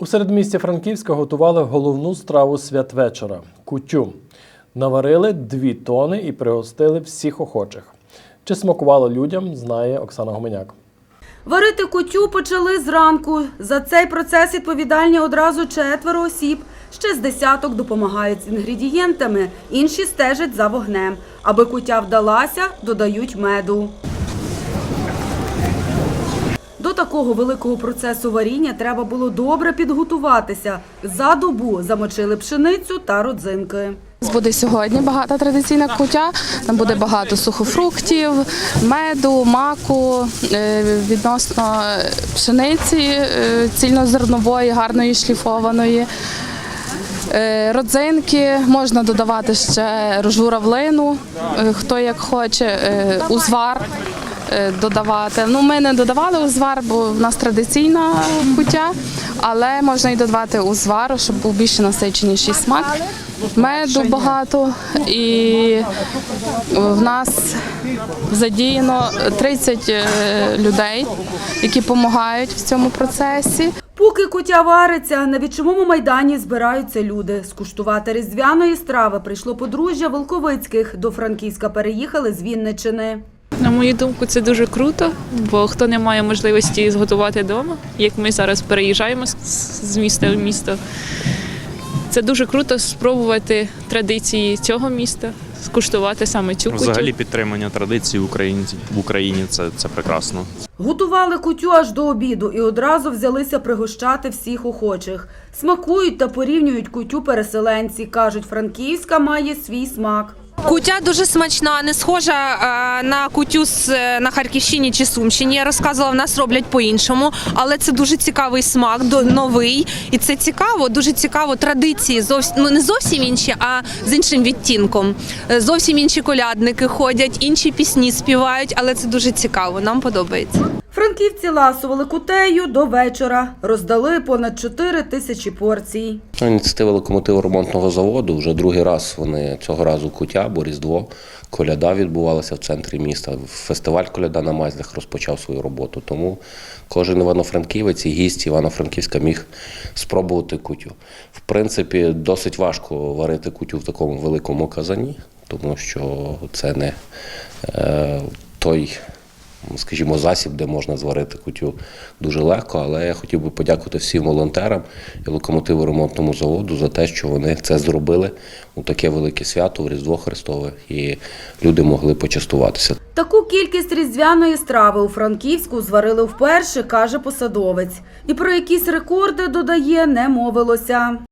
У середмісті Франківська готували головну страву святвечора кутю. Наварили дві тони і пригостили всіх охочих. Чи смакувало людям, знає Оксана Гоменяк. Варити кутю почали зранку. За цей процес відповідальні одразу четверо осіб. Ще з десяток допомагають з інгредієнтами, інші стежать за вогнем. Аби кутя вдалася, додають меду. До такого великого процесу варіння треба було добре підготуватися. За добу замочили пшеницю та родзинки. Буде сьогодні багата традиційна куття. Там буде багато сухофруктів, меду, маку, е, відносно пшениці е, цільнозернової, гарної шліфованої. Е, Родзинки можна додавати ще журавлину, е, хто як хоче, узвар додавати. Ну, ми не додавали узвар, бо в нас традиційна куття, але можна і додавати узвар, щоб був більш насиченіший смак. Меду багато і в нас задіяно 30 е, людей, які допомагають в цьому процесі. Поки кутя вариться, на відчомому майдані збираються люди. Скуштувати різдвяної страви прийшло подружжя Волковицьких. До Франківська переїхали з Вінничини. На мою думку, це дуже круто, бо хто не має можливості зготувати вдома, як ми зараз переїжджаємо з- міста в місто. Це дуже круто спробувати традиції цього міста, скуштувати саме цю кутю. Взагалі підтримання традицій в Україні в Україні це, це прекрасно. Готували кутю аж до обіду і одразу взялися пригощати всіх охочих. Смакують та порівнюють кутю переселенці. Кажуть, Франківська має свій смак. Кутя дуже смачна, не схожа е, на кутю е, на Харківщині чи Сумщині. Я розказувала, в нас роблять по-іншому, але це дуже цікавий смак, новий. І це цікаво, дуже цікаво. Традиції зовсім ну не зовсім інші, а з іншим відтінком. Е, Зовсім інші колядники ходять, інші пісні співають, але це дуже цікаво. Нам подобається. Франківці ласували кутею до вечора. Роздали понад 4 тисячі порцій. Ініціатива локомотиву ремонтного заводу. Вже другий раз вони цього разу кутя, бо Різдво, коляда відбувалася в центрі міста. Фестиваль Коляда на Майзлях розпочав свою роботу. Тому кожен івано-франківець і гість Івано-Франківська міг спробувати кутю. В принципі, досить важко варити кутю в такому великому казані, тому що це не е, той скажімо, засіб, де можна зварити кутю дуже легко. Але я хотів би подякувати всім волонтерам і локомотиву ремонтному заводу за те, що вони це зробили у таке велике свято, у Різдво Христове, і люди могли почастуватися. Таку кількість різдвяної страви у Франківську зварили вперше, каже посадовець. І про якісь рекорди, додає, не мовилося.